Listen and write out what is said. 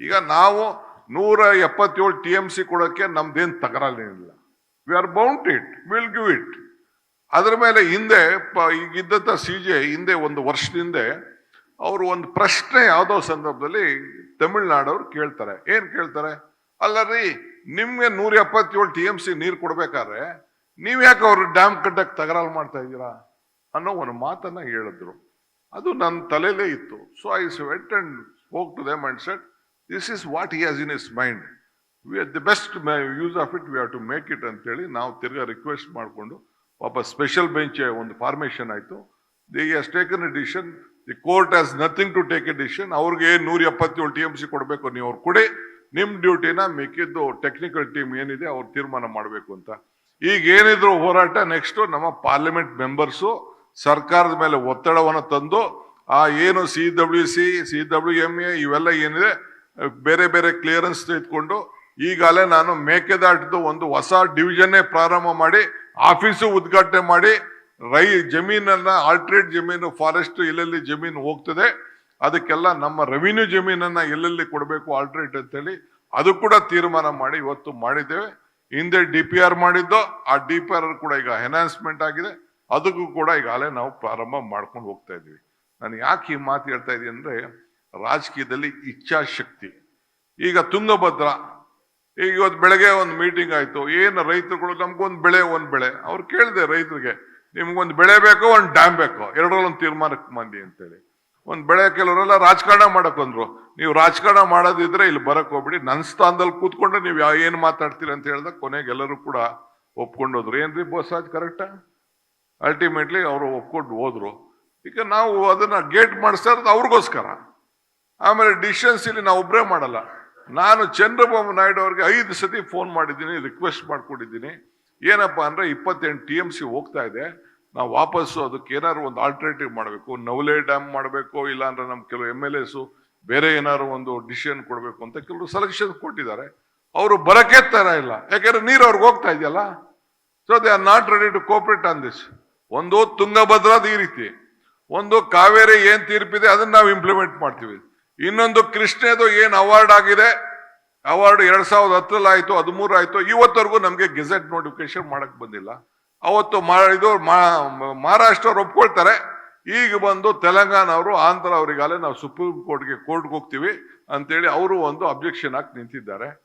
ಈಗ ನಾವು ನೂರ ಎಪ್ಪತ್ತೇಳು ಟಿ ಎಂ ಸಿ ಕೊಡೋಕ್ಕೆ ನಮ್ದೇನು ತಕರಾಲೇನಿಲ್ಲ we are bound it will give it ಅದ್ರ ಮೇಲೆ ಹಿಂದೆ ಈಗಿದ್ದಂಥ ಸಿ ಜೆ ಹಿಂದೆ ಒಂದು ವರ್ಷದಿಂದ ಅವರು ಒಂದು ಪ್ರಶ್ನೆ ಯಾವುದೋ ಸಂದರ್ಭದಲ್ಲಿ ತಮಿಳ್ನಾಡವ್ರು ಕೇಳ್ತಾರೆ. ಏನು ಕೇಳ್ತಾರೆ? ಅಲ್ಲ ರೀ, ನಿಮಗೆ ನೂರ ಎಪ್ಪತ್ತೇಳು ಟಿ ಎಂ ಸಿ ನೀರು ಕೊಡ್ಬೇಕಾದ್ರೆ ನೀವು ಯಾಕೆ ಅವರು ಡ್ಯಾಮ್ ಕಟ್ಟಕ್ಕೆ ತಗರಾಲ್ ಮಾಡ್ತಾ ಇದ್ದೀರಾ? ಅನ್ನೋ ಒಂದು ಮಾತನ್ನು ಹೇಳಿದ್ರು. ಅದು ನನ್ನ ತಲೆಯಲ್ಲೇ ಇತ್ತು. ಸೊ ಐ ವೆಟ್ ಅಂಡ್ ಹೋಗ್ತದೆ to set this is what he has in his mind we are the best use of it we are to make it ಅಂತೇಳಿ ನಾವು ತಿರ್ಗಾ ರಿಕ್ವೆಸ್ಟ್ ಮಾಡಿಕೊಂಡು ವಾಪಸ್ ಸ್ಪೆಷಲ್ ಬೆಂಚ್ ಒಂದು ಫಾರ್ಮೇಷನ್ ಆಯಿತು. The has taken a decision the court has nothing to take a decision ಅವ್ರಿಗೆ ನೂರ ಎಪ್ಪತ್ತೇಳು ಟಿ ಎಂ ಸಿ ಕೊಡಬೇಕು ನೀವು ಅವ್ರು ಕೊಡಿ. ನಿಮ್ಮ ಡ್ಯೂಟಿನ ಮಿಕ್ಕಿದ್ದು ಟೆಕ್ನಿಕಲ್ ಟೀಮ್ ಏನಿದೆ ಅವ್ರು ತೀರ್ಮಾನ ಮಾಡಬೇಕು ಅಂತ. ಈಗ ಏನಿದ್ರು ಹೋರಾಟ ನೆಕ್ಸ್ಟ್ ನಮ್ಮ ಪಾರ್ಲಿಮೆಂಟ್ ಮೆಂಬರ್ಸು ಸರ್ಕಾರದ ಮೇಲೆ ಒತ್ತಡವನ್ನು ತಂದು, ಆ ಏನು C W C C W M A ಇವೆಲ್ಲ ಏನಿದೆ ಬೇರೆ ಬೇರೆ ಕ್ಲಿಯರೆನ್ಸ್ ತೆಗೆದುಕೊಂಡು ಈಗಾಗಲೇ ನಾನು ಮೇಕೆದಾಟದ ಒಂದು ಹೊಸ ಡಿವಿಷನ್ನೇ ಪ್ರಾರಂಭ ಮಾಡಿ ಆಫೀಸು ಉದ್ಘಾಟನೆ ಮಾಡಿ, ರೈ ಜಮೀನನ್ನ ಆಲ್ಟ್ರೇಟ್ ಜಮೀನು ಫಾರೆಸ್ಟ್ ಎಲ್ಲೆಲ್ಲಿ ಜಮೀನು ಹೋಗ್ತದೆ, ಅದಕ್ಕೆಲ್ಲ ನಮ್ಮ ರೆವಿನ್ಯೂ ಜಮೀನನ್ನ ಎಲ್ಲೆಲ್ಲಿ ಕೊಡಬೇಕು ಆಲ್ಟ್ರೇಟ್ ಅಂತೇಳಿ ಅದು ಕೂಡ ತೀರ್ಮಾನ ಮಾಡಿ ಇವತ್ತು ಮಾಡಿದ್ದೇವೆ. ಹಿಂದೆ ಡಿ ಪಿ ಆರ್ ಮಾಡಿದ್ದು, ಆ ಡಿ ಪಿ ಆರ್ ಕೂಡ ಈಗ ಎನ್ಹಾನ್ಸ್ಮೆಂಟ್ ಆಗಿದೆ. ಅದಕ್ಕೂ ಕೂಡ ಈಗಾಗಲೇ ನಾವು ಪ್ರಾರಂಭ ಮಾಡ್ಕೊಂಡು ಹೋಗ್ತಾ ಇದ್ವಿ ನಾನು ಯಾಕೆ ಈ ಮಾತು ಹೇಳ್ತಾ ಇದ್ದೀನಿ ಅಂದ್ರೆ ರಾಜಕೀಯದಲ್ಲಿ ಇಚ್ಛಾಶಕ್ತಿ. ಈಗ ತುಂಗಭದ್ರ, ಈಗ ಇವತ್ತು ಬೆಳಗ್ಗೆ ಒಂದು ಮೀಟಿಂಗ್ ಆಯ್ತು, ಏನು ರೈತರುಗಳು ನಮ್ಗೊಂದು ಬೆಳೆ, ಒಂದು ಬೆಳೆ. ಅವ್ರು ಕೇಳಿದೆ ರೈತರಿಗೆ, ನಿಮ್ಗೊಂದು ಬೆಳೆ ಬೇಕೋ, ಒಂದು ಡ್ಯಾಮ್ ಬೇಕೋ, ಎರಡರಲ್ಲೊಂದು ತೀರ್ಮಾನಕ್ಕೆ ಮಂದಿ ಅಂತೇಳಿ. ಒಂದು ಬೆಳೆ ಕೆಲವರೆಲ್ಲ ರಾಜಕಾರಣ ಮಾಡಕ್ ಬಂದ್ರು. ನೀವು ರಾಜಕಾರಣ ಮಾಡೋದಿದ್ರೆ ಇಲ್ಲಿ ಬರಕ್ ಹೋಗ್ಬಿಡಿ. ನನ್ನ ಸ್ಥಾನದಲ್ಲಿ ಕೂತ್ಕೊಂಡು ನೀವು ಯಾವ ಏನು ಮಾತಾಡ್ತೀರಿ ಅಂತ ಹೇಳಿದಾಗ ಕೊನೆಗೆ ಎಲ್ಲರೂ ಕೂಡ ಒಪ್ಕೊಂಡು ಹೋದ್ರು. ಏನ್ರಿ ಬೋಸಾಜ್ ಕರೆಕ್ಟಾ? ಅಲ್ಟಿಮೇಟ್ಲಿ ಅವರು ಒಪ್ಕೊಂಡು ಹೋದ್ರು. ಈಗ ನಾವು ಅದನ್ನ ಗೇಟ್ ಮಾಡಿಸ್ತಾ ಇರೋದು ಅವ್ರಿಗೋಸ್ಕರ. ಆಮೇಲೆ ಡಿಸಿಷನ್ಸ್ ಇಲ್ಲಿ ನಾವು ಒಬ್ಬರೇ ಮಾಡಲ್ಲ. ನಾನು ಚಂದ್ರಬಾಬು ನಾಯ್ಡು ಅವ್ರಿಗೆ ಐದು ಸತಿ ಫೋನ್ ಮಾಡಿದ್ದೀನಿ ರಿಕ್ವೆಸ್ಟ್ ಮಾಡ್ಕೊಂಡಿದ್ದೀನಿ. ಏನಪ್ಪಾ ಅಂದರೆ ಇಪ್ಪತ್ತೆಂಟು ಟಿ ಎಂ ಸಿ ಹೋಗ್ತಾ ಇದೆ. ನಾವು ವಾಪಸ್ಸು ಅದಕ್ಕೆ ಏನಾದ್ರು ಒಂದು ಆಲ್ಟರ್ನೇಟಿವ್ ಮಾಡಬೇಕು. ನವಲೆ ಡ್ಯಾಮ್ ಮಾಡಬೇಕು ಇಲ್ಲ ನಮ್ಮ ನಮ್ ಕೆಲವು ಎಂ ಎಲ್ ಎಸು ಬೇರೆ ಏನಾದ್ರು ಒಂದು ಡಿಸಿಷನ್ ಕೊಡಬೇಕು ಅಂತ ಕೆಲವರು ಸೆಲೆಕ್ಷನ್ ಕೊಟ್ಟಿದ್ದಾರೆ. ಅವರು ಬರಕ್ಕೆ ತರ ಇಲ್ಲ. ಯಾಕೆಂದ್ರೆ ನೀರು ಅವ್ರಿಗೆ ಹೋಗ್ತಾ ಇದೆಯಲ್ಲ? So they are not ready to cooperate on this ಒಂದು ತುಂಗಭದ್ರಾದ ಈ ರೀತಿ. ಒಂದು ಕಾವೇರಿ ಏನು ತೀರ್ಪಿದೆ, ಅದನ್ನು ನಾವು ಇಂಪ್ಲಿಮೆಂಟ್ ಮಾಡ್ತೀವಿ. ಇನ್ನೊಂದು ಕೃಷ್ಣದು ಏನು ಅವಾರ್ಡ್ ಆಗಿದೆ? ಅವಾರ್ಡ್ ಎರಡ್ ಸಾವಿರದ ಹತ್ತರಲ್ಲಿ ಆಯ್ತು ಹದಿಮೂರು ಆಯ್ತು, ಇವತ್ತವರೆಗೂ ನಮಗೆ ಗೆಜೆಟ್ ನೋಟಿಫಿಕೇಶನ್ ಮಾಡಕ್ ಬಂದಿಲ್ಲ. ಅವತ್ತು ಮಹಾರಾಷ್ಟ್ರ ಅವ್ರು ಒಪ್ಕೊಳ್ತಾರೆ. ಈಗ ಬಂದು ತೆಲಂಗಾಣ ಅವರು ಆಂಧ್ರ ಅವರಿಗಾಲೇ ನಾವು ಸುಪ್ರೀಂ ಕೋರ್ಟ್ಗೆ ಕೋರ್ಟ್ಗೆ ಹೋಗ್ತೀವಿ ಅಂತೇಳಿ ಅವರು ಒಂದು ಅಬ್ಜೆಕ್ಷನ್ ಹಾಕಿ ನಿಂತಿದ್ದಾರೆ.